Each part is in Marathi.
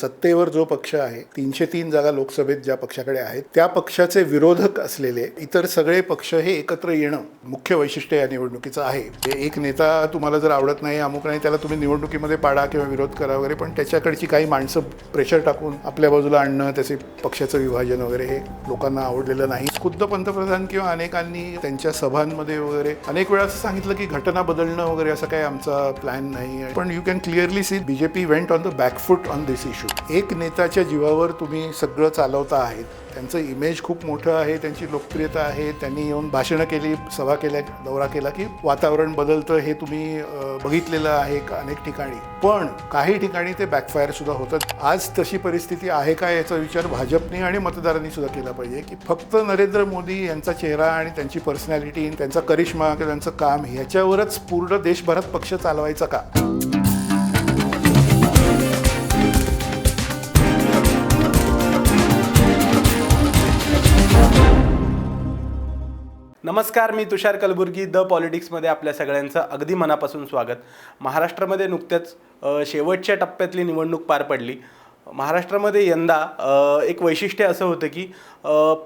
सत्तेवर जो पक्ष आहे तीनशे तीन जागा लोकसभेत ज्या पक्षाकडे आहेत त्या पक्षाचे विरोधक असलेले इतर सगळे पक्ष हे एकत्र येणं मुख्य वैशिष्ट्य या निवडणुकीचं आहे. जे एक नेता तुम्हाला जर आवडत नाही अमुक नाही त्याला तुम्ही निवडणुकीमध्ये पाडा किंवा विरोध करा वगैरे पण त्याच्याकडची काही माणसं प्रेशर टाकून आपल्या बाजूला आणणं त्याचे पक्षाचं विभाजन वगैरे हे लोकांना आवडलेलं नाही. खुद्द पंतप्रधान किंवा अनेकांनी त्यांच्या सभांमध्ये वगैरे अनेक वेळा असं सांगितलं की घटना बदलणं वगैरे असं काही आमचा प्लॅन नाही आहे. पण you can clearly see BJP went on the back foot on this issue एक नेत्याच्या जीवावर तुम्ही सगळं चालवता आहेत. त्यांचं इमेज खूप मोठं आहे त्यांची लोकप्रियता आहे. त्यांनी येऊन भाषणं केली सभा केल्या दौरा केला की वातावरण बदलतं हे तुम्ही बघितलेलं आहे अनेक ठिकाणी. पण काही ठिकाणी ते बॅकफायर सुद्धा होतं आज तशी परिस्थिती आहे का याचा विचार भाजपने आणि मतदारांनी सुद्धा केला पाहिजे की फक्त नरेंद्र मोदी यांचा चेहरा आणि त्यांची पर्सनॅलिटी त्यांचा करिश्मा किंवा त्यांचं काम ह्याच्यावरच पूर्ण देशभरात पक्ष चालवायचा का? नमस्कार मी तुषार कलबुर्गी द पॉलिटिक्समध्ये आपल्या सगळ्यांचं अगदी मनापासून स्वागत. महाराष्ट्रामध्ये नुकत्याच शेवटच्या टप्प्यातली निवडणूक पार पडली. महाराष्ट्रामध्ये यंदा एक वैशिष्ट्य असं होतं की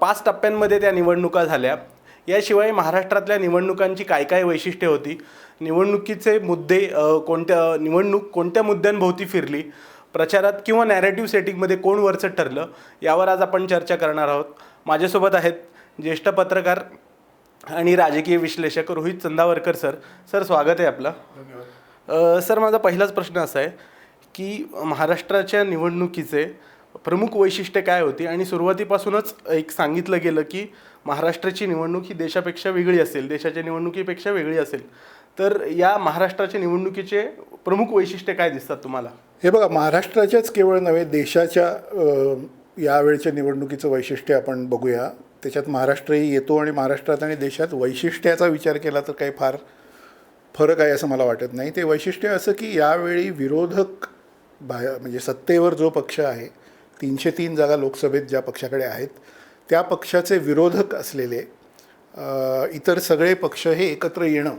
पाच टप्प्यांमध्ये त्या निवडणुका झाल्या. याशिवाय महाराष्ट्रातल्या निवडणुकांची काय काय वैशिष्ट्ये होती? निवडणुकीचे मुद्दे कोणत्या निवडणूक कोणत्या मुद्द्यांभोवती फिरली? प्रचारात किंवा नॅरेटिव्ह सेटिंगमध्ये कोण वरचं ठरलं? यावर आज आपण चर्चा करणार आहोत. माझ्यासोबत आहेत ज्येष्ठ पत्रकार आणि राजकीय विश्लेषक रोहित चंदावरकर सर सर स्वागत आहे आपलं. सर माझा पहिलाच प्रश्न असा आहे की महाराष्ट्राच्या निवडणुकीचे प्रमुख वैशिष्ट्य काय होती? आणि सुरुवातीपासूनच एक सांगितलं गेलं की महाराष्ट्राची निवडणूक ही देशापेक्षा वेगळी असेल देशाच्या निवडणुकीपेक्षा वेगळी असेल. तर या महाराष्ट्राच्या निवडणुकीचे प्रमुख वैशिष्ट्य काय दिसतात तुम्हाला? हे बघा महाराष्ट्राच्याच केवळ नव्हे देशाच्या यावेळच्या निवडणुकीचं वैशिष्ट्य आपण बघूया. त्याच्यात महाराष्ट्रही येतो आणि महाराष्ट्रात आणि देशात वैशिष्ट्याचा विचार केला तर काही फार फरक आहे असं मला वाटत नाही. ते वैशिष्ट्य असं की यावेळी विरोधक बाहेर म्हणजे सत्तेवर जो पक्ष आहे तीनशे तीन जागा लोकसभेत ज्या पक्षाकडे आहेत त्या पक्षाचे विरोधक असलेले इतर सगळे पक्ष हे एकत्र येणं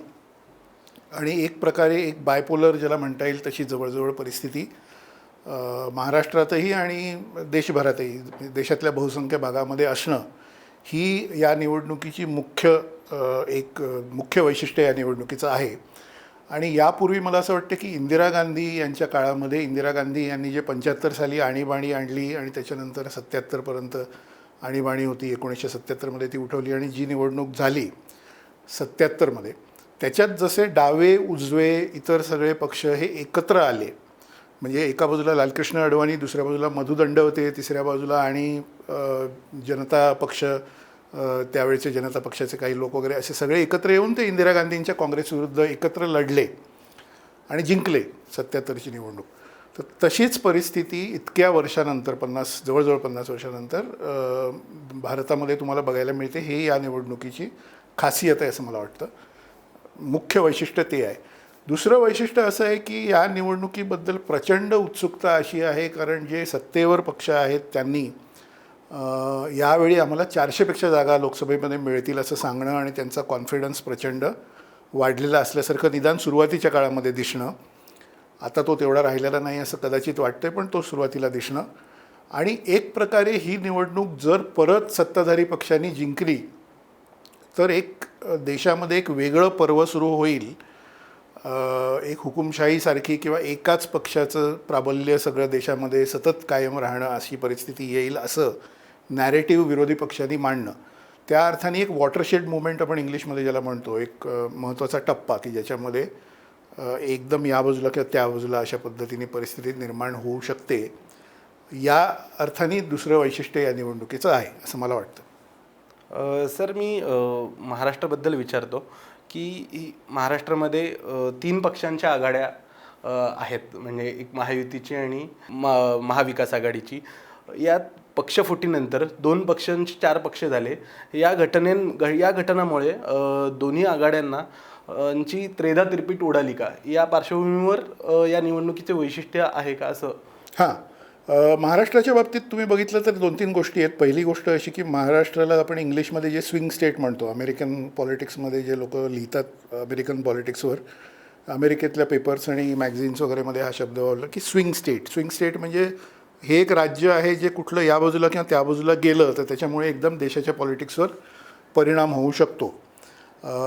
आणि एक प्रकारे एक बायपोलर ज्याला म्हणता येईल तशी जवळजवळ परिस्थिती महाराष्ट्रातही आणि देशभरातही देशातल्या बहुसंख्य भागामध्ये असणं ही या निवडणुकीची मुख्य एक मुख्य वैशिष्ट्य या निवडणुकीचं आहे. आणि यापूर्वी मला असं वाटतं की इंदिरा गांधी यांच्या काळामध्ये इंदिरा गांधी यांनी जे पंच्याहत्तर साली आणीबाणी आणली आणि त्याच्यानंतर सत्याहत्तरपर्यंत आणीबाणी होती एकोणीसशे सत्याहत्तरमध्ये ती उठवली आणि जी निवडणूक झाली सत्याहत्तरमध्ये त्याच्यात जसे डावे उजवे इतर सगळे पक्ष हे एकत्र आले. म्हणजे एका बाजूला लालकृष्ण अडवाणी दुसऱ्या बाजूला मधुदंड होते तिसऱ्या बाजूला आणि जनता पक्ष त्यावेळेचे जनता पक्षाचे काही लोक वगैरे असे सगळे एकत्र येऊन ते इंदिरा गांधींच्या काँग्रेसविरुद्ध एकत्र लढले आणि जिंकले सत्याहत्तरची निवडणूक. तर तशीच परिस्थिती इतक्या वर्षानंतर पन्नास जवळजवळ पन्नास वर्षानंतर भारतामध्ये तुम्हाला बघायला मिळते. हे या निवडणुकीची खासियत आहे असं मला वाटतं. मुख्य वैशिष्ट्य ते आहे. दुसरं वैशिष्ट्य असं आहे की या निवडणुकीबद्दल प्रचंड उत्सुकता अशी आहे कारण जे सत्तेवर पक्ष आहेत त्यांनी यावेळी आम्हाला चारशेपेक्षा जागा लोकसभेमध्ये मिळतील असं सांगणं आणि त्यांचा कॉन्फिडन्स प्रचंड वाढलेला असल्यासारखं निदान सुरुवातीच्या काळामध्ये दिसणं. आता तो तेवढा राहिलेला नाही असं कदाचित वाटतंय पण तो सुरुवातीला दिसणं. आणि एक प्रकारे ही निवडणूक जर परत सत्ताधारी पक्षांनी जिंकली तर एक देशामध्ये एक वेगळं पर्व सुरू होईल. एक हुकुमशाहीसारखी किंवा एकाच पक्षाचं प्राबल्य सगळं देशामध्ये सतत कायम राहणं अशी परिस्थिती येईल असं नॅरेटिव्ह विरोधी पक्षांनी मांडणं. त्या अर्थाने एक वॉटरशेड मुवमेंट आपण इंग्लिशमध्ये ज्याला म्हणतो एक महत्त्वाचा टप्पा की ज्याच्यामध्ये एकदम या बाजूला किंवा त्या बाजूला अशा पद्धतीने परिस्थिती निर्माण होऊ शकते या अर्थाने दुसरं वैशिष्ट्य या निवडणुकीचं आहे असं मला वाटतं. सर मी महाराष्ट्राबद्दल विचारतो की महाराष्ट्रामध्ये तीन पक्षांच्या आघाड्या आहेत. म्हणजे एक महायुतीची आणि म महाविकास आघाडीची. यात पक्षफुटीनंतर दोन पक्षांचे चार पक्ष झाले. या घटनेन घ या घटनामुळे दोन्ही आघाड्यांना यांची ची त्रेधा तिरपीट उडाली का? या पार्श्वभूमीवर या निवडणुकीचे वैशिष्ट्य आहे का असं? हां. महाराष्ट्राच्या बाबतीत तुम्ही बघितलं तर दोन तीन गोष्टी आहेत. पहिली गोष्ट अशी की महाराष्ट्राला आपण इंग्लिशमध्ये जे स्विंग स्टेट म्हणतो अमेरिकन पॉलिटिक्समध्ये जे लोक लिहितात अमेरिकन पॉलिटिक्सवर अमेरिकेतल्या पेपर्स आणि मॅगझिन्स वगैरेमध्ये हा शब्द वापरला की स्विंग स्टेट. स्विंग स्टेट म्हणजे हे एक राज्य आहे जे कुठलं या बाजूला किंवा त्या बाजूला गेलं तर त्याच्यामुळे एकदम देशाच्या पॉलिटिक्सवर परिणाम होऊ शकतो.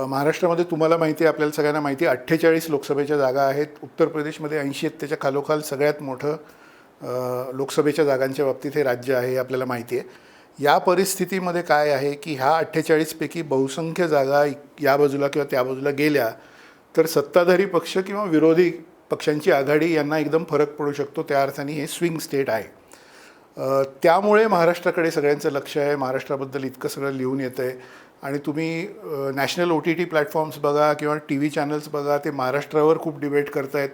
महाराष्ट्रामध्ये तुम्हाला माहिती आहे आपल्याला सगळ्यांना माहिती आहे अठ्ठेचाळीस लोकसभेच्या जागा आहेत. उत्तर प्रदेशमध्ये ऐंशी आहेत. त्याच्या खालोखाल सगळ्यात मोठं लोकसभेच्या जागांच्या बाबतीत हे राज्य आहे हे आपल्याला माहिती आहे. या परिस्थितीमध्ये काय आहे की ह्या अठ्ठेचाळीसपैकी बहुसंख्य जागा या बाजूला किंवा त्या बाजूला गेल्या तर सत्ताधारी पक्ष किंवा विरोधी पक्षांची आघाडी यांना एकदम फरक पडू शकतो. त्या अर्थाने हे स्विंग स्टेट आहे. त्यामुळे महाराष्ट्राकडे सगळ्यांचं लक्ष आहे. महाराष्ट्राबद्दल इतकं सगळं लिहून येतं आहे आणि तुम्ही national O T T platforms बघा किंवा टी व्ही चॅनल्स बघा ते महाराष्ट्रावर खूप डिबेट करतायत.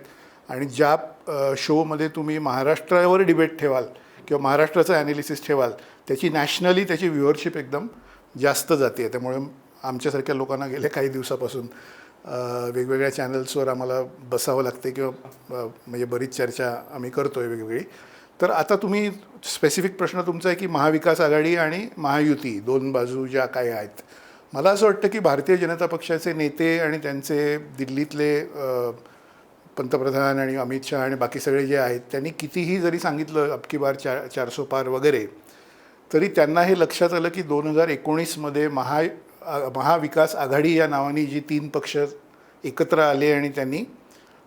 आणि ज्या शोमध्ये तुम्ही महाराष्ट्रावर डिबेट ठेवाल किंवा महाराष्ट्राचं ॲनालिसिस ठेवाल त्याची नॅशनली त्याची व्ह्युअरशिप एकदम जास्त जाते त्यामुळे आमच्यासारख्या लोकांना गेल्या काही दिवसापासून वेगवेगळ्या चॅनल्सवर आम्हाला बसावं लागते किंवा म्हणजे बरीच चर्चा आम्ही करतो आहे वेगवेगळी. तर आता तुम्ही स्पेसिफिक प्रश्न तुमचा आहे की महाविकास आघाडी आणि महायुती दोन बाजू ज्या काय आहेत. मला असं वाटतं की भारतीय जनता पक्षाचे नेते आणि त्यांचे दिल्लीतले पंतप्रधान आणि अमित शहा आणि बाकी सगळे जे आहेत त्यांनी कितीही जरी सांगितलं अबकी बार चार चारसो पार वगैरे तरी त्यांना हे लक्षात आलं की दोन हजार एकोणीसमध्ये महा महाविकास आघाडी या नावाने जी तीन पक्ष एकत्र आले आणि त्यांनी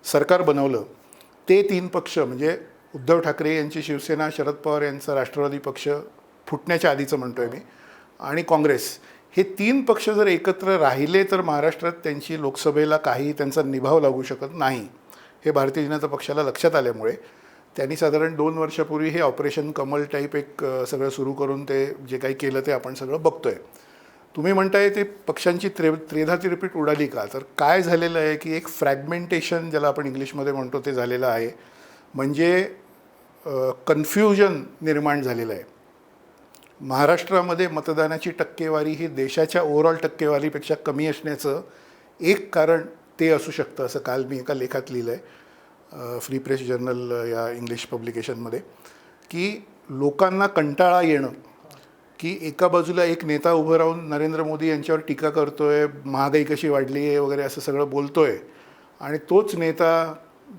सरकार बनवलं ते तीन पक्ष म्हणजे उद्धव ठाकरे यांची शिवसेना शरद पवार यांचा राष्ट्रवादी पक्ष फुटण्याच्या आधीचं म्हणतोय मी आणि काँग्रेस. हे तीन पक्ष जर एकत्र राहिले तर महाराष्ट्रात त्यांची लोकसभेला काही त्यांचा निभाव लागू शकत नाही हे भारतीय जनता पक्षाला लक्षात आल्यामुळे. त्यांनी साधारण दोन वर्षापूर्वी हे ऑपरेशन कमल टाईप एक सगळं सुरू करून ते जे काही केलं ते आपण सगळं बघतोय. तुम्ही म्हणताय ते पक्षांची त्रे त्रेधाची रिपीट उडाली का? तर काय झालेलं आहे की एक फ्रॅगमेंटेशन ज्याला आपण इंग्लिशमध्ये म्हणतो ते झालेलं आहे. म्हणजे कन्फ्युजन निर्माण झालेलं आहे. महाराष्ट्रामध्ये मतदानाची टक्केवारी ही देशाच्या ओव्हरऑल टक्केवारीपेक्षा कमी असण्याचं एक कारण ते असू शकतं असं काल मी एका लेखात लिहिलं आहे फ्री प्रेस जर्नल या इंग्लिश पब्लिकेशनमध्ये की लोकांना कंटाळा येणं की एका बाजूला एक नेता उभं राहून नरेंद्र मोदी यांच्यावर टीका करतोय महागाई कशी वाढली आहे वगैरे असं सगळं बोलतोय. आणि तोच नेता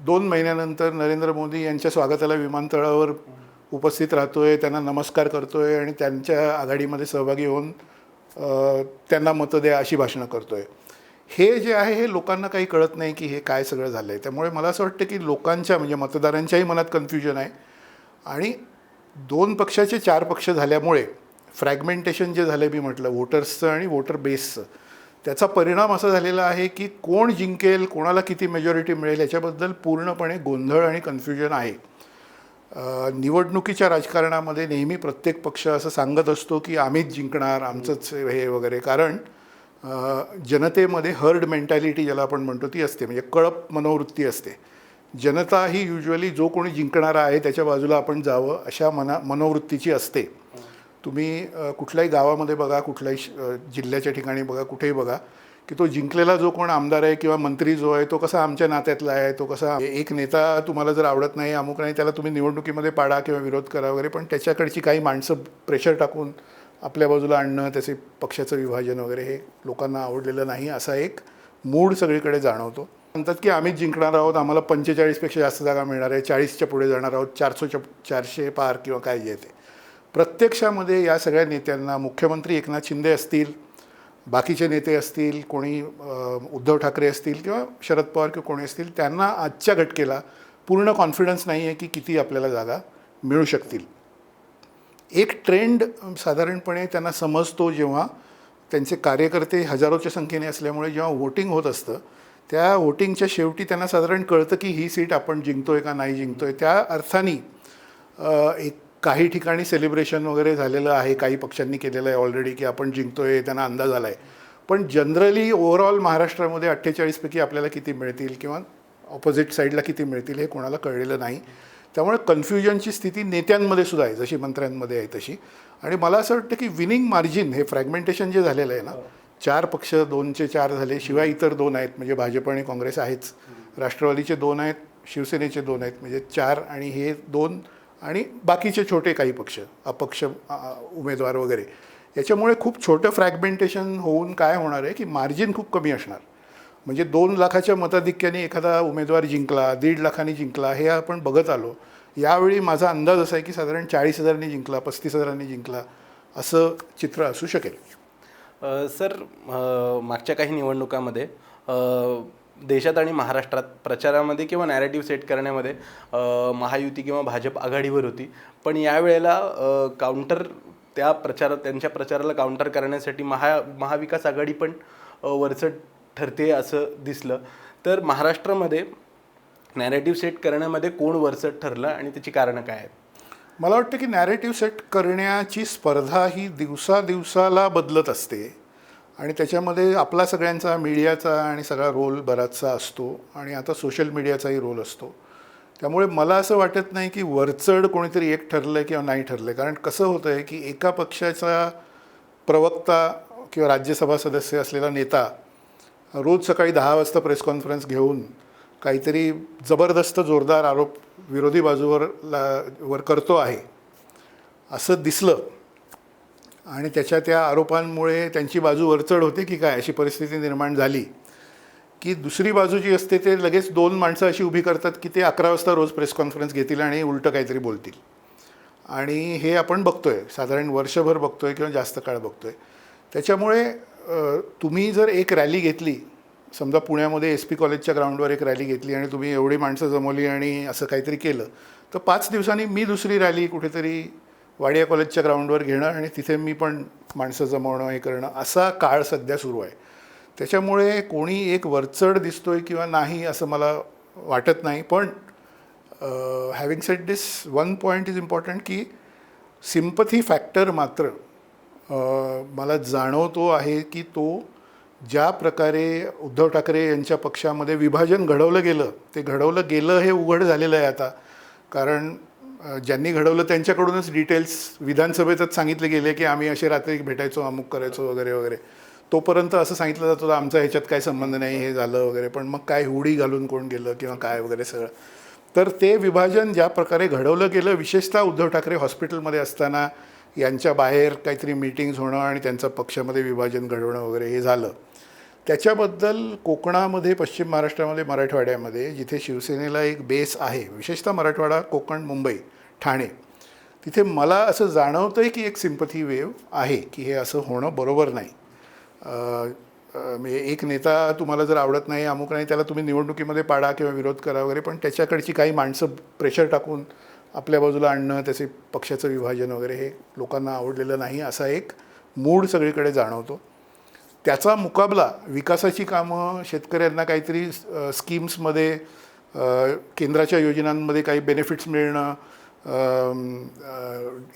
दोन महिन्यानंतर नरेंद्र मोदी यांच्या स्वागताला विमानतळावर उपस्थित राहतोय त्यांना नमस्कार करतोय आणि त्यांच्या आघाडीमध्ये सहभागी होऊन त्यांना मतं द्या अशी भाषणं करतोय. हे जे आहे हे लोकांना काही कळत नाही की हे काय सगळं झालं आहे त्यामुळे मला असं वाटतं की लोकांच्या म्हणजे मतदारांच्याही मनात कन्फ्युजन आहे. आणि दोन पक्षाचे चार पक्ष झाल्यामुळे फ्रॅगमेंटेशन जे झालं मी म्हटलं वोटर्सचं आणि वोटर बेसचं त्याचा परिणाम असा झालेला आहे की कोण जिंकेल कोणाला किती मेजॉरिटी मिळेल याच्याबद्दल पूर्णपणे गोंधळ आणि कन्फ्युजन आहे. निवडणुकीच्या राजकारणामध्ये नेहमी प्रत्येक पक्ष असं सांगत असतो की आम्हीच जिंकणार आमचंच हे वगैरे. कारण जनतेमध्ये हर्ड मेंटॅलिटी ज्याला आपण म्हणतो ती असते. म्हणजे कळप मनोवृत्ती असते. जनता ही युजली जो कोणी जिंकणारा आहे त्याच्या बाजूला आपण जावं अशा मना मनोवृत्तीची असते. तुम्ही कुठल्याही गावामध्ये बघा कुठल्याही जिल्ह्याच्या ठिकाणी बघा कुठेही बघा की तो जिंकलेला जो कोण आमदार आहे किंवा मंत्री जो आहे तो कसा आमच्या नात्यातला आहे तो कसा एक नेता तुम्हाला जर आवडत नाही अमुक नाही त्याला तुम्ही निवडणुकीमध्ये पाडा किंवा विरोध करा वगैरे पण त्याच्याकडची काही माणसं प्रेशर टाकून आपल्या बाजूला आणणं त्याचे पक्षाचं विभाजन वगैरे हे लोकांना आवडलेलं नाही असा एक मूड सगळीकडे जाणवतो. म्हणतात की आम्हीच जिंकणार आहोत आम्हाला पंचेचाळीसपेक्षा जास्त जागा मिळणार आहे चाळीसच्या पुढे जाणार आहोत चारशेच्या चारशे पार किंवा काय जे ते. प्रत्यक्षामध्ये या सगळ्या नेत्यांना मुख्यमंत्री एकनाथ शिंदे असतील बाकीचे नेते असतील कोणी उद्धव ठाकरे असतील किंवा शरद पवार किंवा कोणी असतील त्यांना आजच्या घटकेला पूर्ण कॉन्फिडन्स नाही आहे की किती आपल्याला जागा मिळू शकतील. एक ट्रेंड साधारणपणे त्यांना समजतो जेव्हा त्यांचे कार्यकर्ते हजारोच्या संख्येने असल्यामुळे जेव्हा वोटिंग होत असतं त्या वोटिंगच्या शेवटी त्यांना साधारण कळतं की ही सीट आपण जिंकतोय का नाही जिंकतोय. त्या अर्थाने एक काही ठिकाणी सेलिब्रेशन वगैरे झालेलं आहे काही पक्षांनी केलेलं आहे ऑलरेडी की आपण जिंकतोय त्यांना अंदाज आला आहे पण जनरली ओव्हरऑल महाराष्ट्रामध्ये अठ्ठेचाळीसपैकी आपल्याला किती मिळतील किंवा ऑपोजिट साईडला किती मिळतील हे कोणाला कळलेलं नाही. त्यामुळे कन्फ्युजनची स्थिती नेत्यांमध्ये सुद्धा आहे जशी मंत्र्यांमध्ये आहे तशी. आणि मला असं वाटतं की विनिंग मार्जिन हे फ्रॅगमेंटेशन जे झालेलं आहे ना चार पक्ष दोनचे चार झाले शिवाय इतर दोन आहेत म्हणजे भाजप आणि काँग्रेस आहेच. राष्ट्रवादीचे दोन आहेत शिवसेनेचे दोन आहेत म्हणजे चार आणि हे दोन आणि बाकीचे छोटे काही पक्ष अपक्ष उमेदवार वगैरे. याच्यामुळे खूप छोटं फ्रॅगमेंटेशन होऊन काय होणार आहे की मार्जिन खूप कमी असणार. म्हणजे दोन लाखाच्या मताधिक्याने एखादा उमेदवार जिंकला दीड लाखांनी जिंकला हे आपण बघत आलो. यावेळी माझा अंदाज असा आहे की साधारण चाळीस हजारांनी जिंकला पस्तीस हजारांनी जिंकला असं चित्र असू शकेल. सर मागच्या काही निवडणुकामध्ये देशात आणि महाराष्ट्रात प्रचारामध्ये किंवा नॅरेटिव्ह सेट करण्यामध्ये महायुती किंवा भाजप आघाडीवर होती. पण यावेळेला काउंटर त्या प्रचार त्यांच्या प्रचाराला काउंटर करण्यासाठी महा महाविकास आघाडी पण अ, वरचढ ठरते असं दिसलं. तर महाराष्ट्रामध्ये नॅरेटिव्ह सेट करण्यामध्ये कोण वरचढ ठरलं आणि त्याची कारणं काय आहेत? मला वाटतं की नॅरेटिव्ह सेट करण्याची स्पर्धा ही दिवसादिवसाला बदलत असते. आणि त्याच्यामध्ये आपला सगळ्यांचा मीडियाचा आणि सगळा रोल बराचसा असतो आणि आता सोशल मीडियाचाही रोल असतो. त्यामुळे मला असं वाटत नाही की वरचढ कोणीतरी एक ठरलं आहे किंवा नाही ठरलं आहे कारण कसं होतं आहे की एका पक्षाचा प्रवक्ता किंवा राज्यसभा सदस्य असलेला नेता रोज सकाळी दहा वाजता प्रेस कॉन्फरन्स घेऊन काहीतरी जबरदस्त जोरदार आरोप विरोधी बाजूवर ला वर करतो आहे. असं दिसलं आणि त्याच्या त्या आरोपांमुळे त्यांची बाजू वरचढ होते की काय अशी परिस्थिती निर्माण झाली. की दुसरी बाजू जी असते ते लगेच दोन माणसं अशी उभी करतात की ते अकरा वाजता रोज प्रेस कॉन्फरन्स घेतील आणि उलटं काहीतरी बोलतील. आणि हे आपण बघतोय साधारण वर्षभर बघतोय किंवा जास्त काळ बघतोय. त्याच्यामुळे तुम्ही जर एक रॅली घेतली समजा पुण्यामध्ये एस पी कॉलेजच्या ग्राउंडवर एक रॅली घेतली आणि तुम्ही एवढी माणसं जमवली आणि असं काहीतरी केलं तर पाच दिवसांनी मी दुसरी रॅली कुठेतरी वाडिया कॉलेजच्या ग्राउंडवर घेणं आणि तिथे मी पण माणसं जमवणं हे करणं असा काळ सध्या सुरू आहे. त्याच्यामुळे कोणी एक वरचढ दिसतो आहे किंवा नाही असं मला वाटत नाही पण having set this one point is important की सिम्पथी फॅक्टर मात्र मला जाणवतो आहे की तो ज्या प्रकारे उद्धव ठाकरे यांच्या पक्षामध्ये विभाजन घडवलं गेलं ते घडवलं गेलं हे उघड झालेलं आहे आता. कारण ज्यांनी घडवलं त्यांच्याकडूनच डिटेल्स विधानसभेतच सांगितले गेले की आम्ही असे रात्री भेटायचो अमुक करायचो वगैरे वगैरे. तोपर्यंत असं सांगितलं जात होतं आमचा ह्याच्यात काय संबंध नाही हे झालं वगैरे. पण मग काय हुडी घालून कोण गेलं किंवा काय वगैरे सगळं. तर ते विभाजन ज्या प्रकारे घडवलं गेलं विशेषतः उद्धव ठाकरे हॉस्पिटलमध्ये असताना यांच्या बाहेर काहीतरी मीटिंग्ज होणं आणि त्यांचं पक्षामध्ये विभाजन घडवणं वगैरे हे झालं. त्याच्याबद्दल कोकणामध्ये पश्चिम महाराष्ट्रामध्ये मराठवाड्यामध्ये जिथे शिवसेनेला एक बेस आहे विशेषतः मराठवाडा कोकण मुंबई ठाणे तिथे मला असं जाणवतं आहे की एक सिम्पथी वेव आहे की हे असं होणं बरोबर नाही. म्हणजे एक नेता तुम्हाला जर आवडत नाही अमुक नाही त्याला तुम्ही निवडणुकीमध्ये पाडा किंवा विरोध करा वगैरे पण त्याच्याकडची काही माणसं प्रेशर टाकून आपल्या बाजूला आणणं त्याचे पक्षाचं विभाजन वगैरे हे लोकांना आवडलेलं नाही असा एक मूड सगळीकडे जाणवतो. त्याचा मुकाबला विकासाची कामं शेतकऱ्यांना काहीतरी स्कीम्समध्ये केंद्राच्या योजनांमध्ये काही बेनिफिट्स मिळणं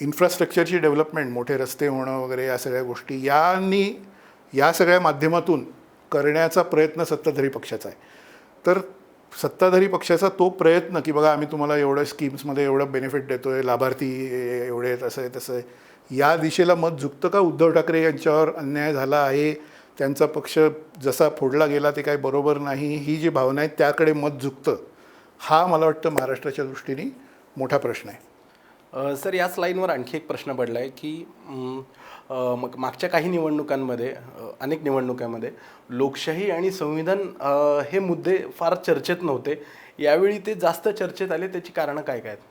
इन्फ्रास्ट्रक्चरची डेव्हलपमेंट मोठे रस्ते होणं वगैरे या सगळ्या गोष्टी यांनी या सगळ्या माध्यमातून करण्याचा प्रयत्न सत्ताधारी पक्षाचा आहे. तर सत्ताधारी पक्षाचा तो प्रयत्न की बघा आम्ही तुम्हाला एवढ्या स्कीम्समध्ये एवढं बेनिफिट देतो आहे लाभार्थी एवढे आहेत असं आहे तसं आहे या दिशेला मत झुकतं का? उद्धव ठाकरे यांच्यावर अन्याय झाला आहे? त्यांचा पक्ष जसा फोडला गेला ते काही बरोबर नाही ही जी भावना आहे त्याकडे मत झुकतं हा मला वाटतं महाराष्ट्राच्या दृष्टीने मोठा प्रश्न आहे. सर याच लाईनवर आणखी एक प्रश्न पडला आहे की मग मागच्या काही निवडणुकांमध्ये अनेक निवडणुकांमध्ये लोकशाही आणि संविधान हे मुद्दे फार चर्चेत नव्हते. यावेळी ते जास्त चर्चेत आले त्याची कारणं काय काय आहेत?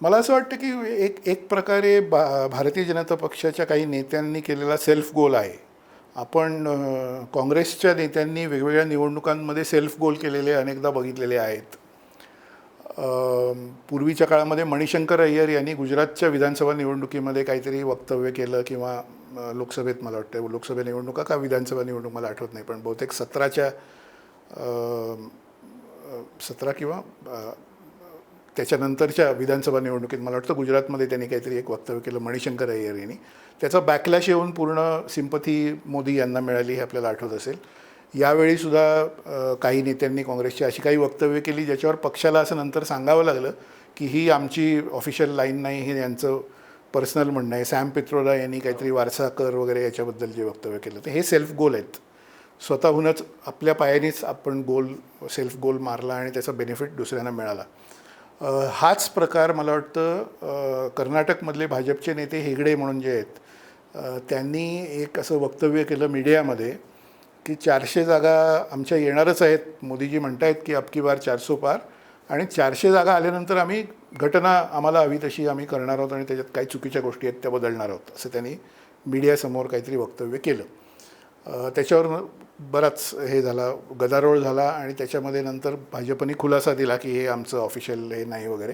मला असं वाटतं की एक एक प्रकारे बा भारतीय जनता पक्षाच्या काही नेत्यांनी केलेला सेल्फ गोल आहे. आपण काँग्रेसच्या नेत्यांनी वेगवेगळ्या निवडणुकांमध्ये सेल्फ गोल केलेले अनेकदा बघितलेले आहेत. पूर्वीच्या काळामध्ये मणिशंकर अय्यर यांनी गुजरातच्या विधानसभा निवडणुकीमध्ये काहीतरी वक्तव्य केलं किंवा लोकसभेत मला वाटतं लोकसभा निवडणुका का विधानसभा निवडणूक मला आठवत नाही पण बहुतेक सतराच्या सतरा किंवा त्याच्यानंतरच्या विधानसभा निवडणुकीत मला वाटतं गुजरातमध्ये त्यांनी काहीतरी एक वक्तव्य केलं मणिशंकर अय्यर यांनी. त्याचा बॅकलॅश येऊन पूर्ण सिंपथी मोदी यांना मिळाली हे आपल्याला आठवत असेल. यावेळीसुद्धा काही नेत्यांनी काँग्रेसची अशी काही वक्तव्य केली ज्याच्यावर पक्षाला असं नंतर सांगावं लागलं की ही आमची ऑफिशियल लाईन नाही हे यांचं पर्सनल म्हणणं आहे. सॅम पित्रोदा यांनी काहीतरी वारसा कर वगैरे याच्याबद्दल जे वक्तव्य केलं तर हे सेल्फ गोल आहेत. स्वतःहूनच आपल्या पायानेच आपण गोल सेल्फ गोल मारला आणि त्याचा बेनिफिट दुसऱ्यांना मिळाला. हाच प्रकार मला वाटतं कर्नाटकमधले भाजपचे नेते हेगडे म्हणून जे आहेत त्यांनी एक असं वक्तव्य केलं मीडियामध्ये की चारशे जागा आमच्या येणारच आहेत. मोदीजी म्हणत आहेत की अबकी बार चारसो पार. आणि चारशे जागा आल्यानंतर आम्ही घटना आम्हाला हवी तशी आम्ही करणार आहोत आणि त्याच्यात काही चुकीच्या गोष्टी आहेत त्या बदलणार आहोत असं त्यांनी मीडियासमोर काहीतरी वक्तव्य केलं. त्याच्यावर बराच हे झाला गदारोळ झाला आणि त्याच्यामध्ये नंतर भाजपने खुलासा दिला की हे आमचं ऑफिशियल हे नाही वगैरे.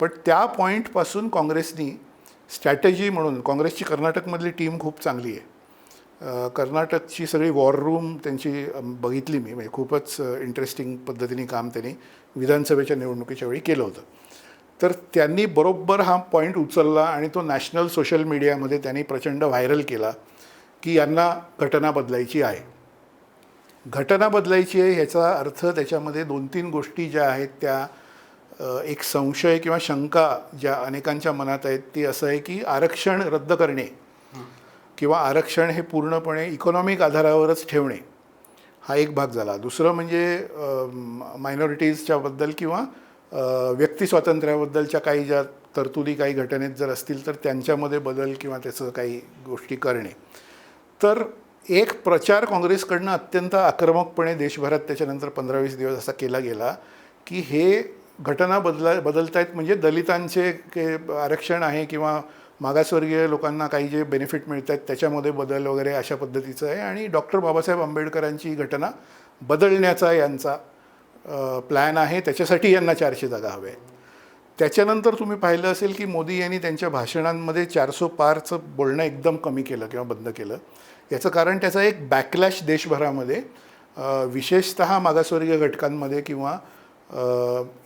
पण त्या पॉईंटपासून काँग्रेसनी स्ट्रॅटेजी म्हणून काँग्रेसची कर्नाटकमधली टीम खूप चांगली आहे. कर्नाटकची सगळी वॉर रूम त्यांची बघितली मी. म्हणजे खूपच इंटरेस्टिंग पद्धतीने काम त्यांनी विधानसभेच्या निवडणुकीच्या वेळी केलं होतं. तर त्यांनी बरोबर हा पॉईंट उचलला आणि तो नॅशनल सोशल मीडियामध्ये त्यांनी प्रचंड व्हायरल केला. की यांना घटना बदलायची आहे. घटना बदलायची आहे ह्याचा अर्थ त्याच्यामध्ये दोन तीन गोष्टी ज्या आहेत त्या एक संशय किंवा शंका ज्या अनेकांच्या मनात आहेत ती असं आहे की आरक्षण रद्द करणे किंवा आरक्षण हे पूर्णपणे इकॉनॉमिक आधारावरच ठेवणे हा एक भाग झाला. दुसरं म्हणजे मायनॉरिटीजच्याबद्दल किंवा व्यक्ती स्वातंत्र्याबद्दलच्या काही ज्या तरतुदी काही घटनेत जर असतील तर त्यांच्यामध्ये बदल किंवा त्याचं काही गोष्टी करणे. तर एक प्रचार काँग्रेसकडनं अत्यंत आक्रमकपणे देशभरात त्याच्यानंतर पंधरा वीस दिवस असा केला गेला की हे घटना बदला बदलत आहेत म्हणजे दलितांचे के आरक्षण आहे किंवा मागासवर्गीय लोकांना काही जे बेनिफिट मिळत आहेत त्याच्यामध्ये बदल वगैरे अशा पद्धतीचं आहे आणि डॉक्टर बाबासाहेब आंबेडकरांची घटना बदलण्याचा यांचा प्लॅन आहे. त्याच्यासाठी यांना चारशे जागा हव्या आहेत. त्याच्यानंतर तुम्ही पाहिलं असेल की मोदी यांनी त्यांच्या भाषणांमध्ये चारसो पारचं बोलणं एकदम कमी केलं किंवा बंद केलं. याचं कारण त्याचा एक बॅकलॅश देशभरामध्ये विशेषत विशेषतः मागासवर्गीय घटकांमध्ये किंवा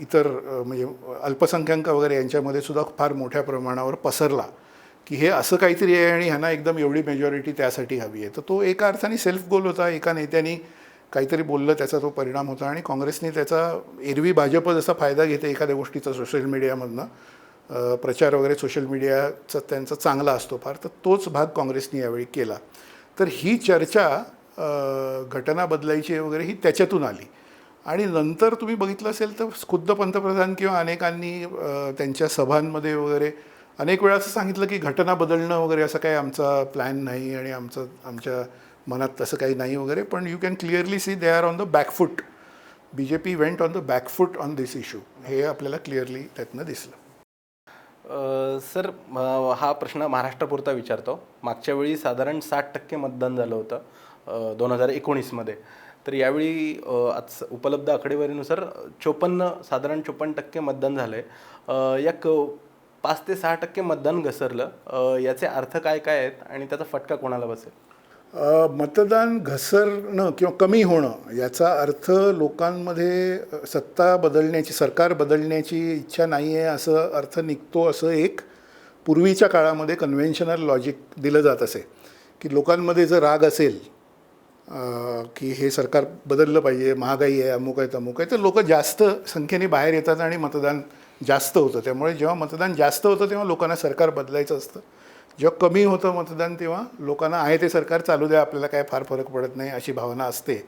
इतर म्हणजे अल्पसंख्याक वगैरे यांच्यामध्ये सुद्धा फार मोठ्या प्रमाणावर पसरला. की हे असं काहीतरी आहे आणि ह्यांना एकदम एवढी मेजॉरिटी त्यासाठी हवी आहे. तर तो एका अर्थाने सेल्फ गोल होता एका नेत्यानी काहीतरी बोललं त्याचा तो परिणाम होता आणि काँग्रेसने त्याचा एरवी भाजप जसा फायदा घेते एखाद्या गोष्टीचा सोशल मीडियामधनं प्रचार वगैरे सोशल मीडियाचा त्यांचा चांगला असतो फार तर तोच भाग काँग्रेसने यावेळी केला. तर ही चर्चा घटना बदलायची आहे वगैरे ही त्याच्यातून आली. आणि नंतर तुम्ही बघितलं असेल तर खुद्द पंतप्रधान किंवा अनेकांनी त्यांच्या सभांमध्ये वगैरे अनेक वेळा असं सांगितलं की घटना बदलणं वगैरे असं काही आमचा प्लॅन नाही आणि आमचं आमच्या मनात तसं काही नाही वगैरे पण you can clearly see they are on the back foot. B J P went on the back foot on this issue. हे आपल्याला क्लिअरली त्यातनं दिसलं. सर हा प्रश्न महाराष्ट्रापुरता विचारतो. मागच्या वेळी साधारण साठ टक्के मतदान झालं होतं दोन हजार एकोणीसमध्ये. तर यावेळी आज उपलब्ध आकडेवारीनुसार चोपन्न साधारण चोपन्न टक्के मतदान झालं आहे या क पाच ते सहा टक्के मतदान घसरलं. याचे अर्थ काय काय आहेत? आणि त्याचा फटका कोणाला बसेल? मतदान घसरणं किंवा कमी होणं याचा अर्थ लोकांमध्ये सत्ता बदलण्याची सरकार बदलण्याची इच्छा नाही आहे असं अर्थ निघतो असं एक पूर्वीच्या काळामध्ये कन्व्हेन्शनल लॉजिक दिलं जात असे. की लोकांमध्ये जर राग असेल की हे सरकार बदललं पाहिजे महागाई आहे अमुक आहे तमुक आहे तर लोक जास्त संख्येने बाहेर येतात आणि मतदान जास्त होतं. त्यामुळे जेव्हा मतदान जास्त होतं तेव्हा लोकांना सरकार बदलायचं असतं. जेव्हा कमी होतं मतदान तेव्हा लोकांना आहे ते सरकार चालू द्या आपल्याला काय फार फरक पडत नाही अशी भावना असते.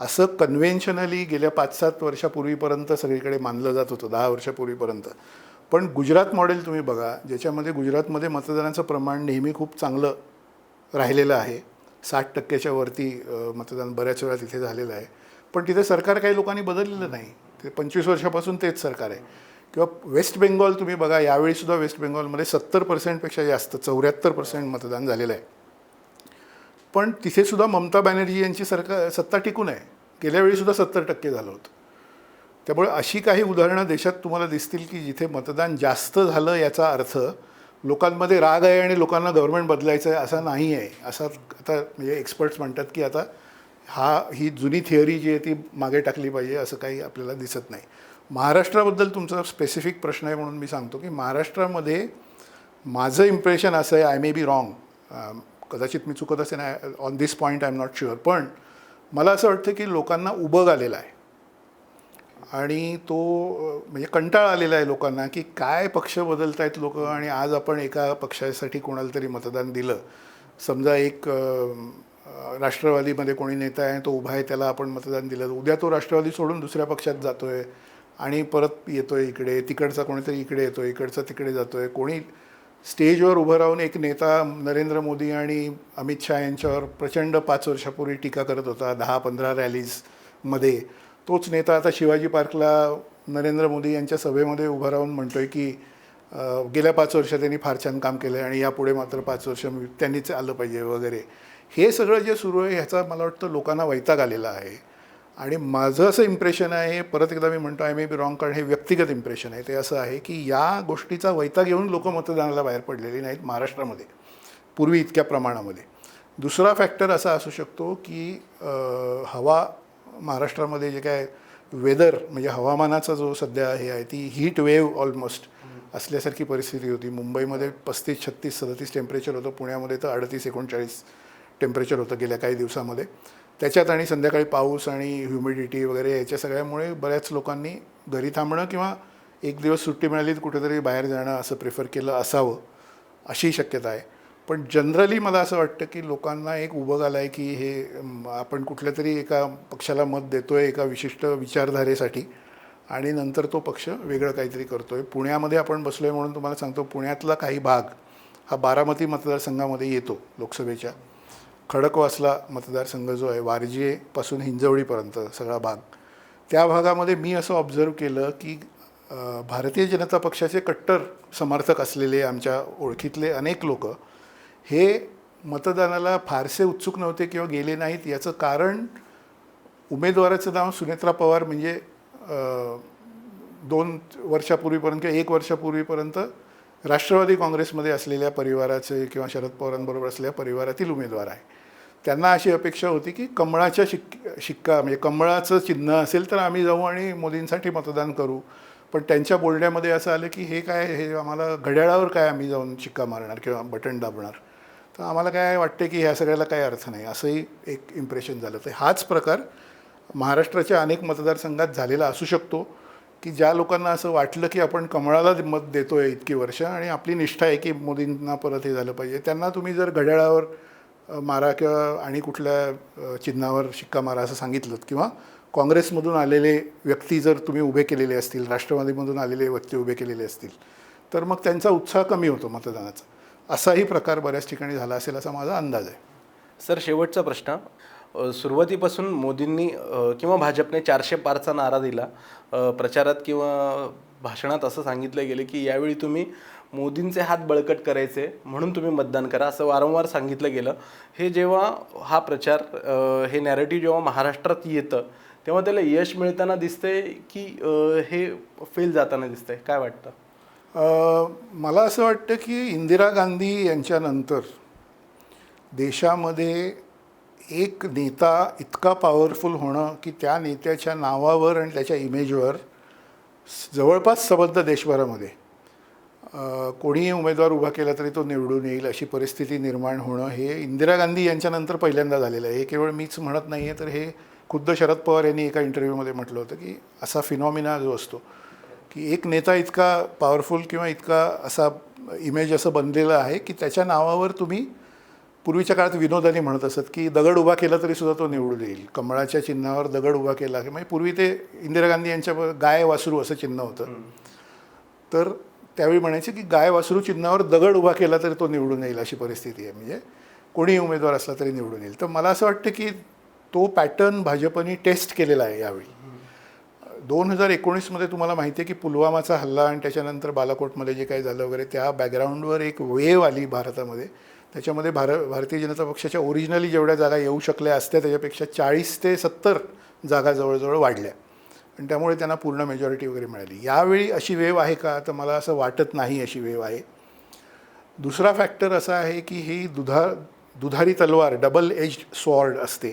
असं कन्व्हेन्शनली गेल्या पाच सात वर्षापूर्वीपर्यंत सगळीकडे मानलं जात होतं दहा वर्षापूर्वीपर्यंत. पण गुजरात मॉडेल तुम्ही बघा ज्याच्यामध्ये गुजरातमध्ये मतदानाचं प्रमाण नेहमी खूप चांगलं राहिलेलं आहे. साठ टक्क्याच्या वरती मतदान बऱ्याच वेळा तिथे झालेलं आहे. पण तिथे सरकार काही लोकांनी बदललेलं नाही. ते पंचवीस वर्षापासून तेच सरकार आहे. किंवा वेस्ट बेंगॉल तुम्ही बघा यावेळीसुद्धा वेस्ट बेंगॉलमध्ये सत्तर पर्सेंटपेक्षा जास्त चौऱ्याहत्तर पर्सेंट मतदान झालेलं आहे. पण तिथेसुद्धा ममता बॅनर्जी यांची सरकार सत्ता टिकून आहे. गेल्या वेळीसुद्धा सत्तर टक्के झालं होतं. त्यामुळे अशी काही उदाहरणं देशात तुम्हाला दिसतील की जिथे मतदान जास्त झालं याचा अर्थ लोकांमध्ये राग आहे आणि लोकांना गव्हर्नमेंट बदलायचं आहे असा नाही आहे. असा आता म्हणजे एक्सपर्ट्स म्हणतात की आता हा ही जुनी थिअरी जी आहे ती मागे टाकली पाहिजे असं काही आपल्याला दिसत नाही. महाराष्ट्राबद्दल तुमचा स्पेसिफिक प्रश्न आहे म्हणून मी सांगतो की महाराष्ट्रामध्ये माझं इम्प्रेशन असं आहे आय मे बी रॉंग कदाचित मी चुकत असेल on this point I am not sure पण मला असं वाटतं की लोकांना उबग आलेला आहे. आणि तो म्हणजे कंटाळ आलेला आहे लोकांना की काय पक्ष बदलत आहेत लोक आणि आज आपण एका पक्षासाठी कोणाला तरी मतदान दिलं. समजा एक राष्ट्रवादीमध्ये कोणी नेता आहे तो उभा आहे त्याला आपण मतदान दिलं. उद्या तो राष्ट्रवादी सोडून दुसऱ्या पक्षात जातो आहे आणि परत येतो आहे इकडे तिकडचा कोणीतरी इकडे येतो आहे इकडचा तिकडे जातो आहे कोणी स्टेजवर उभं राहून एक नेता नरेंद्र मोदी आणि अमित शहा यांच्यावर प्रचंड पाच वर्षापूर्वी टीका करत होता दहा पंधरा रॅलीजमध्ये तोच नेता आता शिवाजी पार्कला नरेंद्र मोदी यांच्या सभेमध्ये उभं राहून म्हणतो आहे की गेल्या पाच वर्ष त्यांनी फार छान काम केलं आहे आणि यापुढे मात्र पाच वर्ष त्यांनीच आलं पाहिजे वगैरे. हे सगळं जे सुरू आहे ह्याचा मला वाटतं लोकांना वैताग आलेला आहे. आणि माझं असं इम्प्रेशन आहे परत एकदा मी म्हणतो आय मे बी रॉंग कारण हे व्यक्तिगत इम्प्रेशन आहे. ते असं आहे की या गोष्टीचा वैताग येऊन लोक मतदानाला बाहेर पडलेली नाहीत महाराष्ट्रामध्ये पूर्वी इतक्या प्रमाणामध्ये. दुसरा फॅक्टर असा असू शकतो की हवा महाराष्ट्रामध्ये जे काय वेदर म्हणजे हवामानाचा जो सध्या हे आहे ती हीट वेव्ह ऑलमोस्ट असल्यासारखी परिस्थिती होती. मुंबईमध्ये पस्तीस छत्तीस सदतीस टेम्परेचर होतं. पुण्यामध्ये तर अडतीस एकोणचाळीस टेम्परेचर होतं गेल्या काही दिवसामध्ये. त्याच्यात आणि संध्याकाळी पाऊस आणि ह्युमिडिटी वगैरे याच्या सगळ्यामुळे बऱ्याच लोकांनी घरी थांबणं किंवा एक दिवस सुट्टी मिळाली तर कुठेतरी बाहेर जाणं असं प्रिफर केलं असावं अशी शक्यता आहे. पण जनरली मला असं वाटतं की लोकांना एक उभं आलं आहे की हे आपण कुठल्या तरी एका पक्षाला मत देतो आहे एका विशिष्ट विचारधारेसाठी आणि नंतर तो पक्ष वेगळं काहीतरी करतो आहे पुण्यामध्ये आपण बसलो आहे म्हणून तुम्हाला सांगतो पुण्यातला काही भाग हा बारामती मतदारसंघामध्ये येतो लोकसभेच्या. खडकवासला मतदारसंघ जो आहे वारजेपासून हिंजवडीपर्यंत सगळा भाग. त्या भागामध्ये मी असं ऑब्झर्व केलं की भारतीय जनता पक्षाचे कट्टर समर्थक असलेले आमच्या ओळखीतले अनेक लोक हे मतदानाला फारसे उत्सुक नव्हते किंवा गेले नाहीत. याचं कारण उमेदवाराचं नाव सुनेत्रा पवार म्हणजे दोन वर्षापूर्वीपर्यंत किंवा एक वर्षापूर्वीपर्यंत राष्ट्रवादी काँग्रेसमध्ये असलेल्या परिवाराचे किंवा शरद पवारांबरोबर असलेल्या परिवारातील उमेदवार आहे. त्यांना अशी अपेक्षा होती की कमळाच्या शिक शिक्का म्हणजे कमळाचं चिन्ह असेल तर आम्ही जाऊ आणि मोदींसाठी मतदान करू. पण त्यांच्या बोलण्यामध्ये असं आलं की हे काय हे आम्हाला घड्याळावर काय आम्ही जाऊन शिक्का मारणार किंवा बटन दाबणार? तर आम्हाला काय वाटते की ह्या सगळ्याला काही अर्थ नाही? असंही एक इम्प्रेशन झालं. तर हाच प्रकार महाराष्ट्राच्या अनेक मतदारसंघात झालेला असू शकतो की ज्या लोकांना असं वाटलं की आपण कमळाला मत देतो आहे इतकी वर्ष आणि आपली निष्ठा आहे की मोदींना परत हे झालं पाहिजे. त्यांना तुम्ही जर घड्याळावर मारा किंवा आणि कुठल्या चिन्हावर शिक्का मारा असं सांगितलं किंवा काँग्रेसमधून आलेले व्यक्ती जर तुम्ही उभे केलेले असतील राष्ट्रवादीमधून आलेले व्यक्ती उभे केलेले असतील तर मग त्यांचा उत्साह कमी होतो मतदानाचा. असाही प्रकार बऱ्याच ठिकाणी झाला असेल असा माझा अंदाज आहे. सर शेवटचा प्रश्न. सुरुवातीपासून मोदींनी किंवा भाजपने चारशे पारचा नारा दिला. प्रचारात किंवा भाषणात असं सांगितलं गेलं की यावेळी तुम्ही मोदींचे हात बळकट करायचे म्हणून तुम्ही मतदान करा असं वारंवार सांगितलं गेलं. हे जेव्हा हा प्रचार हे नॅरेटिव्ह जेव्हा महाराष्ट्रात येतं तेव्हा त्याला यश मिळताना दिसतंय की हे फेल जाताना दिसतंय? काय वाटतं? मला असं वाटतं की इंदिरा गांधी यांच्यानंतर देशामध्ये एक नेता इतका पॉवरफुल होणं की त्या नेत्याच्या नावावर आणि त्याच्या इमेजवर जवळपास सबद्ध देशभरामध्ये. कोणीही उमेदवार उभा केला तरी तो निवडून येईल अशी परिस्थिती निर्माण होणं हे इंदिरा गांधी यांच्यानंतर पहिल्यांदा झालेलं आहे. हे केवळ मीच म्हणत नाही आहे तर हे खुद्द शरद पवार यांनी एका इंटरव्ह्यूमध्ये म्हटलं होतं की असा फिनॉमिना जो असतो की एक नेता इतका पॉवरफुल किंवा इतका असा इमेज असं बनलेलं आहे की त्याच्या नावावर तुम्ही पूर्वीच्या काळात विनोदाने म्हणत असत की दगड उभा केला तरी सुद्धा तो निवडून येईल. कमळाच्या चिन्हावर दगड उभा केला. म्हणजे पूर्वी ते इंदिरा गांधी यांच्या गाय वासरू असं चिन्ह होतं. तर त्यावेळी म्हणायचे की गाय वासरू चिन्हावर दगड उभा केला तरी तो निवडून येईल अशी परिस्थिती आहे. म्हणजे कोणीही उमेदवार असला तरी निवडून येईल. तर मला असं वाटतं की तो पॅटर्न भाजपने टेस्ट केलेला आहे यावेळी. दोन हजार एकोणीसमध्ये तुम्हाला माहिती आहे की पुलवामाचा हल्ला आणि त्याच्यानंतर बालाकोटमध्ये जे काही झालं वगैरे त्या बॅकग्राऊंडवर एक वेव आली भारतामध्ये. त्याच्यामध्ये भार भारतीय जनता पक्षाच्या ओरिजिनली जेवढ्या जागा येऊ शकल्या असत्या त्याच्यापेक्षा चाळीस ते सत्तर जागा जवळजवळ वाढल्या. आणि त्यामुळे त्यांना पूर्ण मेजॉरिटी वगैरे मिळाली. यावेळी अशी वेव आहे का? तर मला असं वाटत नाही अशी वेव आहे. दुसरा फॅक्टर असा आहे की ही दुधा दुधारी तलवार डबल एज्ड स्वॉर्ड असते.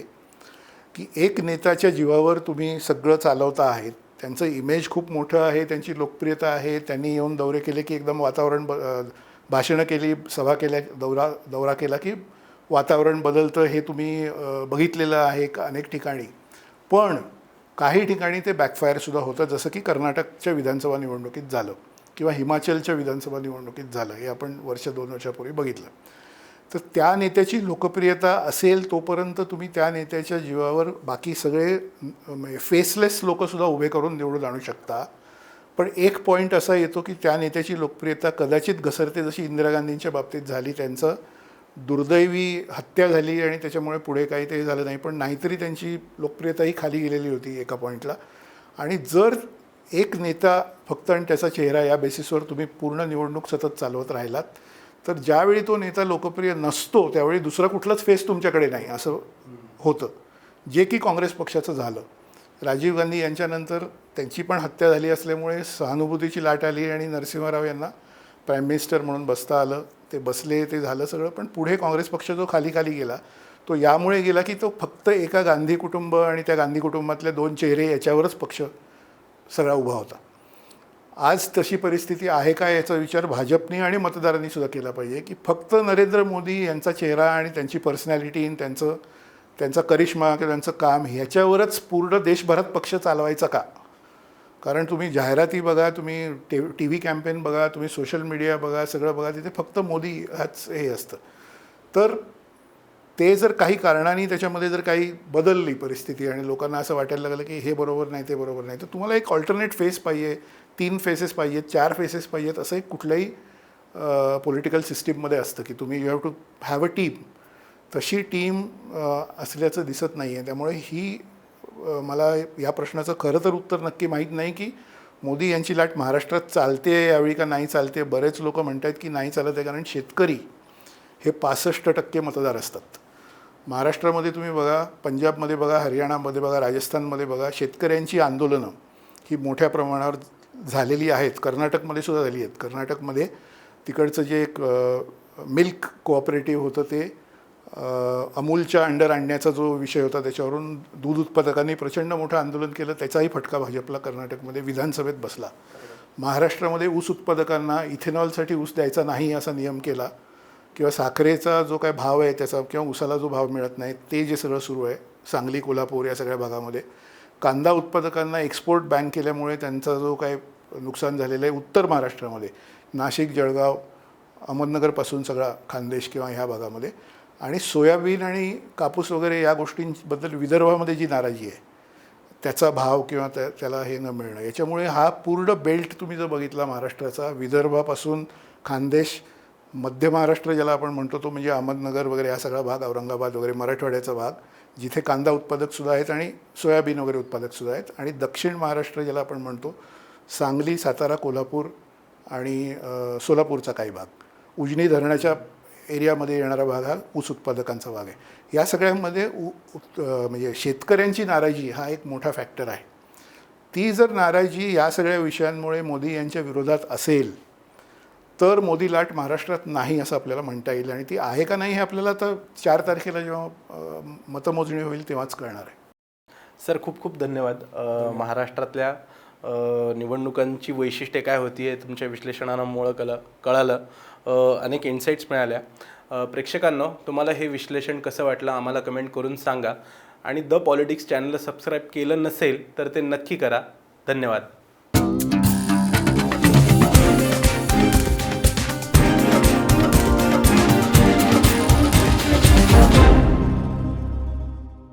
की एक नेताच्या जीवावर तुम्ही सगळं चालवता आहेत त्यांचं इमेज खूप मोठं आहे त्यांची लोकप्रियता आहे. त्यांनी येऊन दौरे केले की एकदम वातावरण ब भाषणं केली सभा केल्या दौरा दौरा केला की वातावरण बदलतं हे तुम्ही बघितलेलं आहे का अनेक ठिकाणी. पण काही ठिकाणी ते बॅकफायरसुद्धा होतं. जसं की कर्नाटकच्या विधानसभा निवडणुकीत झालं किंवा हिमाचलच्या विधानसभा निवडणुकीत झालं हे आपण वर्ष दोन वर्षापूर्वी बघितलं. तर त्या नेत्याची लोकप्रियता असेल तोपर्यंत तुम्ही त्या नेत्याच्या जीवावर बाकी सगळे फेसलेस म्हणजे लोकंसुद्धा उभे करून निवडून आणू शकता. पण एक पॉईंट असा येतो की त्या नेत्याची लोकप्रियता कदाचित घसरते जशी इंदिरा गांधींच्या बाबतीत झाली. त्यांचं दुर्दैवी हत्या झाली आणि त्याच्यामुळे पुढे काही ते झालं नाही. पण नाहीतरी त्यांची लोकप्रियताही खाली गेलेली होती एका पॉईंटला आणि जर एक नेता फक्त आणि त्याचा चेहरा या बेसिसवर तुम्ही पूर्ण निवडणूक सतत चालवत राहिलात तर ज्यावेळी तो नेता लोकप्रिय नसतो त्यावेळी दुसरा कुठलाच फेस तुमच्याकडे नाही असं होतं. जे की काँग्रेस पक्षाचं झालं. राजीव गांधी यांच्यानंतर त्यांची पण हत्या झाली असल्यामुळे सहानुभूतीची लाट आली आणि नरसिंहराव यांना प्राईम मिनिस्टर म्हणून बसता आलं. ते बसले ते झालं सगळं. पण पुढे काँग्रेस पक्ष जो खाली खाली गेला तो यामुळे गेला की तो फक्त एका गांधी कुटुंब आणि त्या गांधी कुटुंबातले दोन चेहरे याच्यावरच पक्ष सगळा उभा होता. आज तशी परिस्थिती आहे का याचा विचार भाजपने आणि मतदारांनी सुद्धा केला पाहिजे की फक्त नरेंद्र मोदी यांचा चेहरा आणि त्यांची पर्सनॅलिटी आणि त्यांचं त्यांचा करिश्मा किंवा त्यांचं काम ह्याच्यावरच पूर्ण देशभरात पक्ष चालवायचा का? कारण तुम्ही जाहिराती बघा तुम्ही टे टी व्ही कॅम्पेन बघा तुम्ही सोशल मीडिया बघा सगळं बघा तिथे फक्त मोदी हाच हे असतं. तर ते जर काही कारणाने त्याच्यामध्ये जर काही बदलली परिस्थिती आणि लोकांना असं वाटायला लागलं की हे बरोबर नाही ते बरोबर नाही तर तुम्हाला एक ऑल्टरनेट फेस पाहिजे तीन फेसेस पाहिजेत चार फेसेस पाहिजेत असं एक कुठल्याही पॉलिटिकल सिस्टीममध्ये असतं की तुम्ही you have to have a team तशी टीम असल्याचं दिसत नाही आहे त्यामुळे ही मला या प्रश्नाचं खरं तर उत्तर नक्की माहीत नाही की मोदी यांची लाट महाराष्ट्रात चालते यावेळी का नाही चालते? बरेच लोक म्हणत आहेत की नाही चालत आहे कारण शेतकरी हे पासष्ट टक्के मतदार असतात. महाराष्ट्रामध्ये तुम्ही बघा पंजाबमध्ये बघा हरियाणामध्ये बघा राजस्थानमध्ये बघा शेतकऱ्यांची आंदोलनं ही मोठ्या प्रमाणावर झालेली आहेत. कर्नाटकमध्ये सुद्धा झाली आहेत. कर्नाटकमध्ये तिकडचं जे एक मिल्क कोऑपरेटिव्ह होतं ते अमूलच्या अंडर आणण्याचा जो विषय होता त्याच्यावरून दूध उत्पादकांनी प्रचंड मोठं आंदोलन केलं त्याचाही फटका भाजपला कर्नाटकमध्ये विधानसभेत बसला. महाराष्ट्रामध्ये ऊस उत्पादकांना इथेनॉलसाठी ऊस द्यायचा नाही असा नियम केला किंवा साखरेचा जो काय भाव आहे त्याचा किंवा ऊसाला जो भाव मिळत नाही ते जे सगळं सुरू आहे सांगली कोल्हापूर या सगळ्या भागामध्ये कांदा उत्पादकांना एक्सपोर्ट बॅन केल्यामुळे त्यांचा जो काय नुकसान झालेलं आहे उत्तर महाराष्ट्रामध्ये नाशिक जळगाव अहमदनगरपासून सगळा खानदेश किंवा ह्या भागामध्ये आणि सोयाबीन आणि कापूस वगैरे या गोष्टींबद्दल विदर्भामध्ये जी नाराजी आहे त्याचा भाव किंवा त्या त्याला हे न मिळणं याच्यामुळे हा पूर्ण बेल्ट तुम्ही जर बघितला महाराष्ट्राचा विदर्भापासून खानदेश मध्य महाराष्ट्र ज्याला आपण म्हणतो तो म्हणजे अहमदनगर वगैरे हा सगळा भाग औरंगाबाद वगैरे मराठवाड्याचा भाग जिथे कांदा उत्पादकसुद्धा आहेत आणि सोयाबीन वगैरे उत्पादकसुद्धा आहेत. आणि दक्षिण महाराष्ट्र ज्याला आपण म्हणतो सांगली सातारा कोल्हापूर आणि सोलापूरचा काही भाग. उजनी धरणाच्या एरियामध्ये येणारा भाग हा ऊस उत्पादकांचा भाग आहे. या सगळ्यांमध्ये उ म्हणजे शेतकऱ्यांची नाराजी हा एक मोठा फॅक्टर आहे. ती जर नाराजी या सगळ्या विषयांमुळे मोदी यांच्या विरोधात असेल तर मोदी लाट महाराष्ट्रात नाही असं आपल्याला म्हणता येईल आणि ती आहे का नाही हे आपल्याला तर चार तारखेला जेव्हा मतमोजणी होईल तेव्हाच कळणार आहे. सर खूप खूप धन्यवाद. महाराष्ट्रातल्या निवडणुकांची वैशिष्ट्ये काय होती आहे तुमच्या विश्लेषणामुळं कळ कळालं. अनेक इन्साईट्स मिळाल्या. प्रेक्षकांनो तुम्हाला हे विश्लेषण कसं वाटलं आम्हाला कमेंट करून सांगा. आणि द पॉलिटिक्स चॅनलला सबस्क्राईब केलं नसेल तर ते नक्की करा. धन्यवाद.